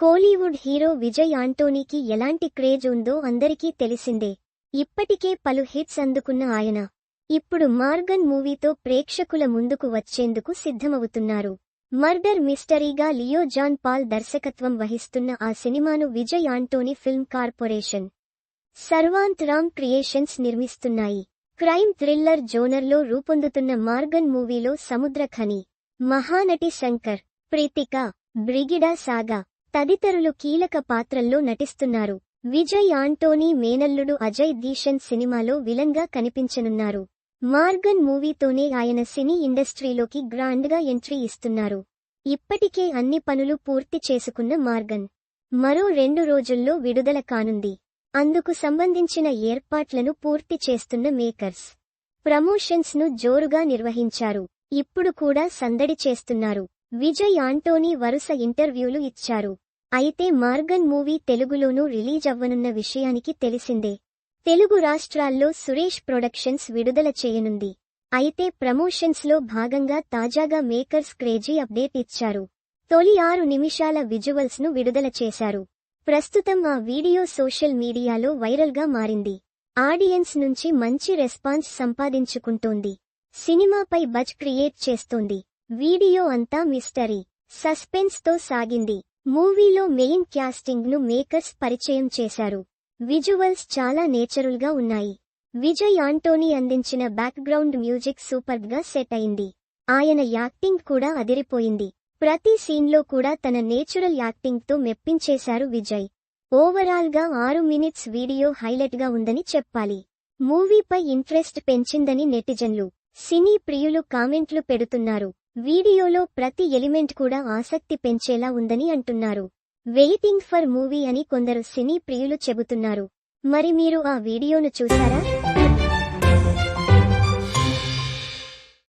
Kollywood hero Vijay ఆంటోనీకి ఎలాంటి craze ఉందో అందరికీ తెలిసిందే. ఇప్పటికే పలు హిట్స్ అందుకున్న ఆయన. ఇప్పుడు మార్గన్ మూవీతో ప్రేక్షకుల ముందుకు వచ్చేందుకు సిద్ధమవుతున్నారు. మర్డర్ మిస్టరీగా లియో జాన్ పాల్ దర్శకత్వం వహిస్తున్న ఆ సినిమాను Vijay Antony film corporation Sarvanth Ram creations నిర్మిస్తున్నాయి. క్రైమ్ థ్రిల్లర్ జోనర్లో రూపొందుతున్న మార్గన్ మూవీలో సముద్ర ఖని మహానటి శంకర్ ప్రీతిక బ్రిగిడా సాగా తదితరులు కీలక పాత్రల్లో నటిస్తున్నారు. విజయ్ ఆంటోనీ మేనల్లుడు అజయ్ దీషన్ సినిమాలో విలన్గా కనిపించనున్నారు. మార్గన్ మూవీతోనే ఆయన సినీ ఇండస్ట్రీలోకి గ్రాండ్గా ఎంట్రీ ఇస్తున్నారు. ఇప్పటికే అన్ని పనులు పూర్తి చేసుకున్న మార్గన్. మరో రెండు రోజుల్లో విడుదల కానుంది. అందుకు సంబంధించిన ఏర్పాట్లను పూర్తి చేస్తున్న మేకర్స్. ప్రమోషన్స్ను జోరుగా నిర్వహించారు. ఇప్పుడు కూడా సందడి చేస్తున్నారు. విజయ్ ఆంటోనీ వరుస ఇంటర్వ్యూలు ఇచ్చారు. అయితే మార్గన్ మూవీ తెలుగులోనూ రిలీజ్ అవ్వనున్న విషయానికి తెలిసిందే. తెలుగు రాష్ట్రాల్లో సురేష్ ప్రొడక్షన్స్ విడుదల చేయనుంది. అయితే ప్రమోషన్స్లో భాగంగా తాజాగా మేకర్స్ క్రేజీ అప్డేట్ ఇచ్చారు. తొలి ఆరు నిమిషాల విజువల్స్ను విడుదల చేశారు. ప్రస్తుతం ఆ వీడియో సోషల్ మీడియాలో వైరల్గా మారింది. ఆడియన్స్ నుంచి మంచి రెస్పాన్స్ సంపాదించుకుంటోంది. సినిమాపై బజ్ క్రియేట్ చేస్తోంది. వీడియో అంతా మిస్టరీ సస్పెన్స్తో సాగింది. మూవీలో మెయిన్ క్యాస్టింగ్ను మేకర్స్ పరిచయం చేశారు. విజువల్స్ చాలా నేచరుల్గా ఉన్నాయి. విజయ్ ఆంటోనీ అందించిన బ్యాక్గ్రౌండ్ మ్యూజిక్ సూపర్గా సెట్ అయింది. ఆయన యాక్టింగ్ కూడా అదిరిపోయింది. ప్రతి సీన్లో కూడా తన నేచురల్ యాక్టింగ్తో మెప్పించేశారు విజయ్. ఓవరాల్గా ఆరు మినిట్స్ వీడియో హైలైట్గా ఉందని చెప్పాలి. మూవీపై ఇంట్రెస్ట్ పెంచిందని నెటిజన్లు సినీ ప్రియులు కామెంట్లు పెడుతున్నారు. వీడియోలో ప్రతి ఎలిమెంట్ కూడా ఆసక్తి పెంచేలా ఉందని అంటున్నారు. వెయిటింగ్ ఫర్ మూవీ అని కొందరు సినీ ప్రియులు చెబుతున్నారు. మరి మీరు ఆ వీడియోను చూసారా